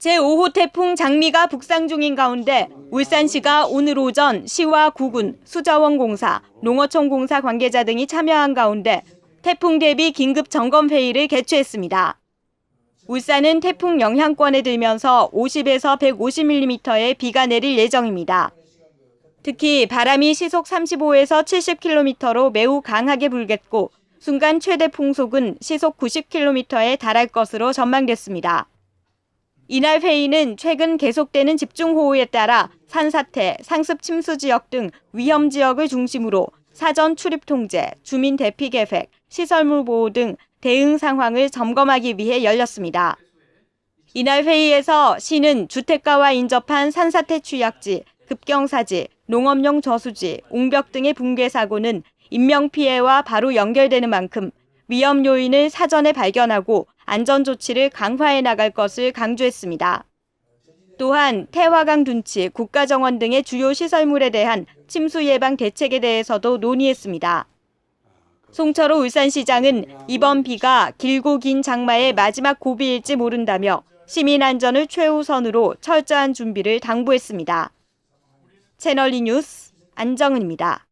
제5호 태풍 장미가 북상 중인 가운데 울산시가 오늘 오전 시와 구군, 수자원공사, 농어촌공사 관계자 등이 참여한 가운데 태풍 대비 긴급 점검 회의를 개최했습니다. 울산은 태풍 영향권에 들면서 50에서 150mm의 비가 내릴 예정입니다. 특히 바람이 시속 35에서 70km로 매우 강하게 불겠고 순간 최대 풍속은 시속 90km에 달할 것으로 전망됐습니다. 이날 회의는 최근 계속되는 집중호우에 따라 산사태, 상습 침수 지역 등 위험 지역을 중심으로 사전 출입 통제, 주민 대피 계획, 시설물 보호 등 대응 상황을 점검하기 위해 열렸습니다. 이날 회의에서 시는 주택가와 인접한 산사태 취약지, 급경사지, 농업용 저수지, 옹벽 등의 붕괴 사고는 인명피해와 바로 연결되는 만큼 위험 요인을 사전에 발견하고 안전 조치를 강화해 나갈 것을 강조했습니다. 또한 태화강 둔치, 국가정원 등의 주요 시설물에 대한 침수 예방 대책에 대해서도 논의했습니다. 송철호 울산시장은 이번 비가 길고 긴 장마의 마지막 고비일지 모른다며 시민 안전을 최우선으로 철저한 준비를 당부했습니다. 채널리 뉴스 안정은입니다.